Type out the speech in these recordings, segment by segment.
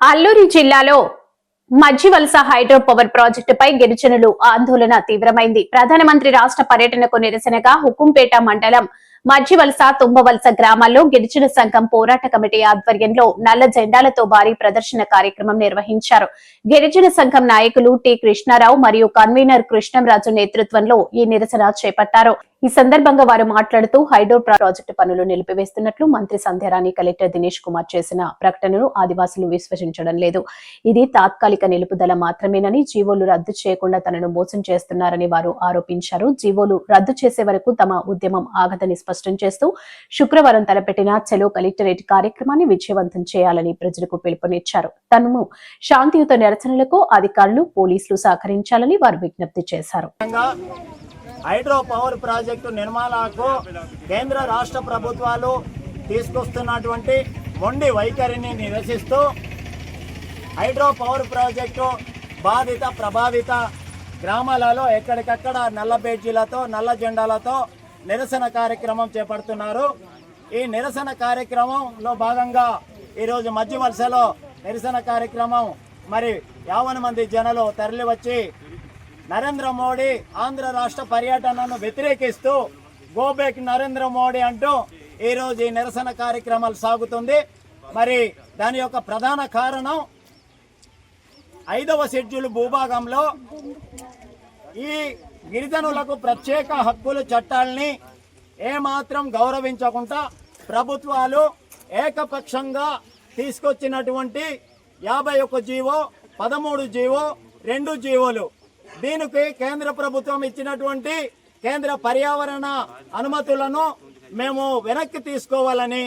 అల్లూరి జిల్లాలో మజ్జివలస hydro power ప్రాజెక్టుపై గిరిజనులు ఆందోళన తీవ్రమైంది. ప్రధానమంత్రి రాష్ట్ర పర్యటనకు నిరసనగా హుకుంపేట మండలం మధ్యవలస తుంబవలస గ్రామాల్లో గిరిజన సంఘం పోరాట కమిటీ ఆధ్వర్యంలో నల్ల జెండాలతో భారీ ప్రదర్శన కార్యక్రమం నిర్వహించారు. గిరిజన సంఘం నాయకులు టి. కృష్ణారావు మరియు కన్వీనర్ కృష్ణంరాజు నేతృత్వంలో ఈ నిరసన చేపట్టారు. ఈ సందర్భంగా వారు మాట్లాడుతూ హైడ్రో ప్రాజెక్టు పనులు నిలిపివేస్తున్నట్లు మంత్రి సంధ్యారాణి కలెక్టర్ దినేష్ కుమార్ చేసిన ప్రకటనను ఆదివాసులు విశ్వసించడం లేదు. ఇది తాత్కాలిక నిలుపుదల మాత్రమేనని జీవోలు రద్దు చేయకుండా తనను మోసం చేస్తున్నారని వారు ఆరోపించారు. జీవోలు రద్దు చేసే వరకు తమ ఉద్యమం ఆగదని స్పష్టం చేస్తూ శుక్రవారం తలపెట్టిన చెలో కలెక్టరేట్ కార్యక్రమాన్ని విజయవంతం చేయాలని ప్రజలకు పిలుపునిచ్చారు. తనను శాంతియుత నిరసనలకు అధికారులు పోలీసులు సహకరించాలని వారు విజ్ఞప్తి చేశారు. హైడ్రో పవర్ ప్రాజెక్టు నిర్మాణాలకు కేంద్ర రాష్ట్ర ప్రభుత్వాలు తీసుకొస్తున్నటువంటి మొండి వైఖరిని నిరసిస్తూ హైడ్రో పవర్ ప్రాజెక్టు బాధిత ప్రభావిత గ్రామాలలో ఎక్కడికక్కడ నల్ల బేడ్జీలతో నల్ల జెండాలతో నిరసన కార్యక్రమం చేపడుతున్నారు. ఈ నిరసన కార్యక్రమంలో భాగంగా ఈరోజు మధ్య వలసలో నిరసన కార్యక్రమం మరి యావన మంది జనాలు తరలివచ్చి నరేంద్ర మోడీ ఆంధ్ర రాష్ట్ర పర్యటనను వ్యతిరేకిస్తూ గోబేక్ నరేంద్ర మోడీ అంటూ ఈరోజు ఈ నిరసన కార్యక్రమాలు సాగుతుంది. మరి దాని యొక్క ప్రధాన కారణం ఐదవ షెడ్యూల్ భూభాగంలో ఈ గిరిజనులకు ప్రత్యేక హక్కుల చట్టాల్ని ఏమాత్రం గౌరవించకుండా ప్రభుత్వాలు ఏకపక్షంగా తీసుకొచ్చినటువంటి యాభై ఒక్క జీవో పదమూడు జీవో రెండు జీవోలు. దీనికి కేంద్ర ప్రభుత్వం ఇచ్చినటువంటి కేంద్ర పర్యావరణ అనుమతులను మేము వెనక్కి తీసుకోవాలని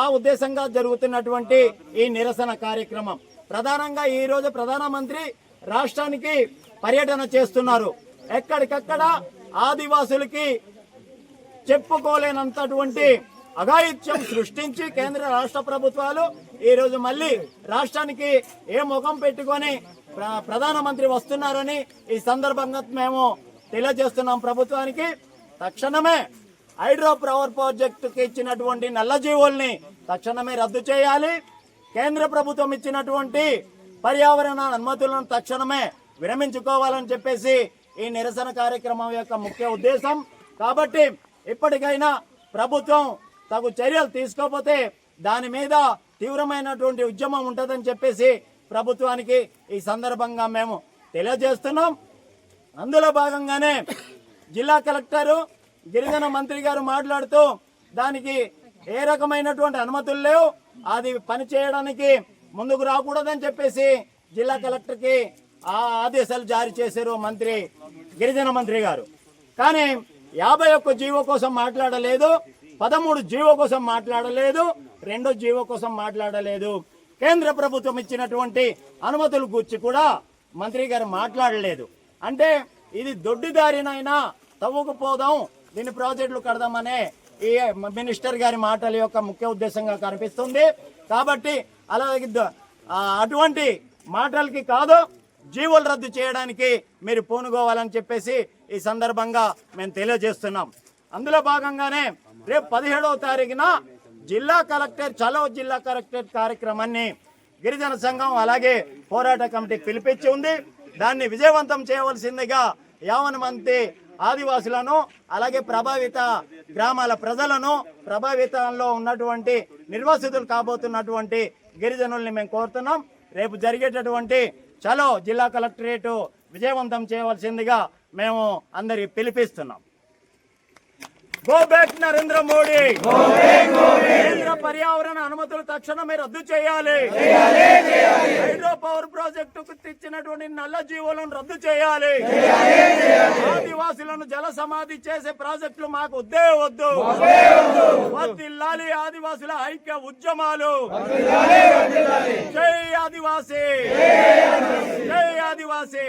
ఆ ఉద్దేశంగా జరుగుతున్నటువంటి ఈ నిరసన కార్యక్రమం. ప్రధానంగా ఈరోజు ప్రధానమంత్రి రాష్ట్రానికి పర్యటన చేస్తున్నారు. ఎక్కడికక్కడ ఆదివాసులకి చెప్పుకోలేనంతటువంటి అఘాయిత్యం సృష్టించి కేంద్ర రాష్ట్ర ప్రభుత్వాలు ఈ రోజు మళ్ళీ రాష్ట్రానికి ఏ ముఖం పెట్టుకొని ప్ర- ప్రధానమంత్రి వస్తున్నారని ఈ సందర్భంగా మేము తెలియజేస్తున్నాం ప్రభుత్వానికి. తక్షణమే హైడ్రో పవర్ ప్రాజెక్టుకి ఇచ్చినటువంటి నల్ల జీవుల్ని తక్షణమే రద్దు చేయాలి. కేంద్ర ప్రభుత్వం ఇచ్చినటువంటి పర్యావరణ అనుమతులను తక్షణమే విరమించుకోవాలని చెప్పేసి ఈ నిరసన కార్యక్రమం యొక్క ముఖ్య ఉద్దేశం. కాబట్టి ఇప్పటికైనా ప్రభుత్వం తగు చర్యలు తీసుకోకపోతే దాని మీద తీవ్రమైనటువంటి ఉద్యమం ఉంటుందని చెప్పేసి ప్రభుత్వానికి ఈ సందర్భంగా మేము తెలియజేస్తున్నాం. అందులో భాగంగానే జిల్లా కలెక్టరు గిరిజన మంత్రి గారు మాట్లాడుతూ దానికి ఏ రకమైనటువంటి అనుమతులు లేవు. అది పని చేయడానికి ముందుకు రాకూడదని చెప్పేసి జిల్లా కలెక్టర్కి ఆ ఆదేశాలు జారీ చేశారు మంత్రి గిరిజన మంత్రి గారు. కానీ యాభై ఒక్క జీవో కోసం మాట్లాడలేదు పదమూడు జీవో కోసం మాట్లాడలేదు రెండో జీవో కోసం మాట్లాడలేదు. కేంద్ర ప్రభుత్వం ఇచ్చినటువంటి అనుమతులు గుర్చి కూడా మంత్రి గారు మాట్లాడలేదు. అంటే ఇది దొడ్డిదారినైనా తవ్వుకుపోదాం దీని ప్రాజెక్టులు కడదామనే ఈ మినిస్టర్ గారి మాటల యొక్క ముఖ్య ఉద్దేశంగా కనిపిస్తుంది. కాబట్టి అలాగే అటువంటి మాటలకి కాదు జీవోలు రద్దు చేయడానికి మీరు పూనుకోవాలని చెప్పేసి ఈ సందర్భంగా మేము తెలియజేస్తున్నాం. అందులో భాగంగానే రేపు పదిహేడవ తారీఖున జిల్లా కలెక్టర్ చలో జిల్లా కలెక్టర్ కార్యక్రమాన్ని గిరిజన సంఘం అలాగే పోరాట కమిటీ పిలిపించి ఉంది. దాన్ని విజయవంతం చేయవలసిందిగా యావన మంది ఆదివాసులను అలాగే ప్రభావిత గ్రామాల ప్రజలను ప్రభావితంలో ఉన్నటువంటి నిర్వాసితులు కాబోతున్నటువంటి గిరిజనుల్ని మేము కోరుతున్నాం. రేపు జరిగేటటువంటి చలో జిల్లా కలెక్టరేట్ విజయవంతం చేయవలసిందిగా మేము అందరికి పిలిపిస్తున్నాం. Go back Narendra Modi! కేంద్ర పర్యావరణ అనుమతులు తక్షణమే రద్దు చేయాలి. హైడ్రో పవర్ ప్రాజెక్టుకు తెచ్చినటువంటి నల్ల జీవోలను రద్దు చేయాలి. ఆదివాసులను జల సమాధి చేసే ప్రాజెక్టులు మాకు వద్దే వద్దు. ఆదివాసుల ఐక్య ఉద్యమాలు. జై ఆదివాసి. జై ఆదివాసి.